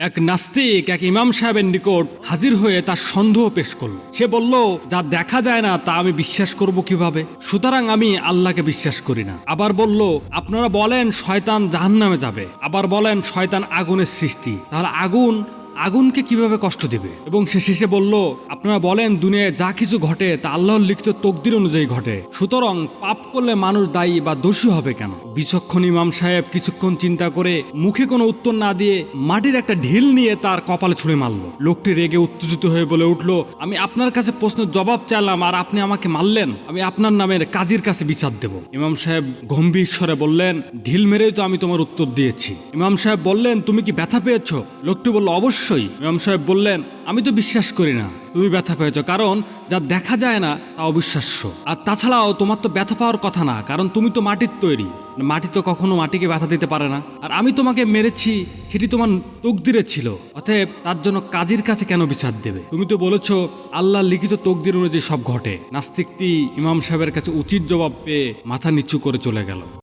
এক নাস্তিক, এক ইমাম সাহেবের নিকট হাজির হয়ে তার সন্দেহ পেশ করল। সে বলল, যা দেখা যায় না, তা আমি বিশ্বাস করব কীভাবে? সুতরাং আমি আল্লাহকে বিশ্বাস করি না। আবার বলল, আপনারা বলেন, শয়তান জাহান নামে যাবে। আবার বলেন, শয়তান আগুনের সৃষ্টি। তাহলে আগুন আগুনকে কীভাবে কষ্ট দিবে? এবং সে শেষে বলল, আপনারা বলেন, দুনিয়ায় যা কিছু ঘটে, তা আল্লাহর লিখিত তকদির অনুযায়ী ঘটে। সুতরাং পাপ করলে মানুষ দায়ী বা দোষী হবে কেন? বিচক্ষণ ইমাম সাহেব কিছুক্ষণ চিন্তা করে মুখে কোনো উত্তর না দিয়ে মাটির একটা ঢিল নিয়ে তার কপালে ছুঁড়ে মারল। লোকটি রেগে উত্তেজিত হয়ে বলে উঠল, আমি আপনার কাছে প্রশ্নের জবাব চাইলাম, আর আপনি আমাকে মারলেন। আমি আপনার নামের কাজীর কাছে বিচার দেব। ইমাম সাহেব গম্ভীর স্বরে বললেন, ঢিল মেরেই তো আমি তোমার উত্তর দিয়েছি। ইমাম সাহেব বললেন, তুমি কি ব্যথা পেয়েছ? লোকটি বলল অবশ্যই। ইমাম সাহেব বললেন, আমি তো বিশ্বাস করি না। তুমি ব্যথা পেয়েছ। কারণ যা দেখা যায় না, তা অবিশ্বাস্য। আর তাছাড়াও তোমার তো ব্যথা পাওয়ার কথা না, কারণ তুমি তো মাটির তৈরি। মাটি তো কখনো মাটিকে ব্যথা দিতে পারে না। আর আমি তোমাকে মেরেছি, সেটি তোমার তকদিরে ছিল। অতএব তার জন্য কাজের কাছে কেন বিচার দেবে? তুমি তো বলেছ, আল্লাহ লিখিত তকদির অনুযায়ী সব ঘটে। নাস্তিকটি ইমাম সাহেবের কাছে উচিত জবাব পেয়ে মাথা নিচু করে চলে গেল।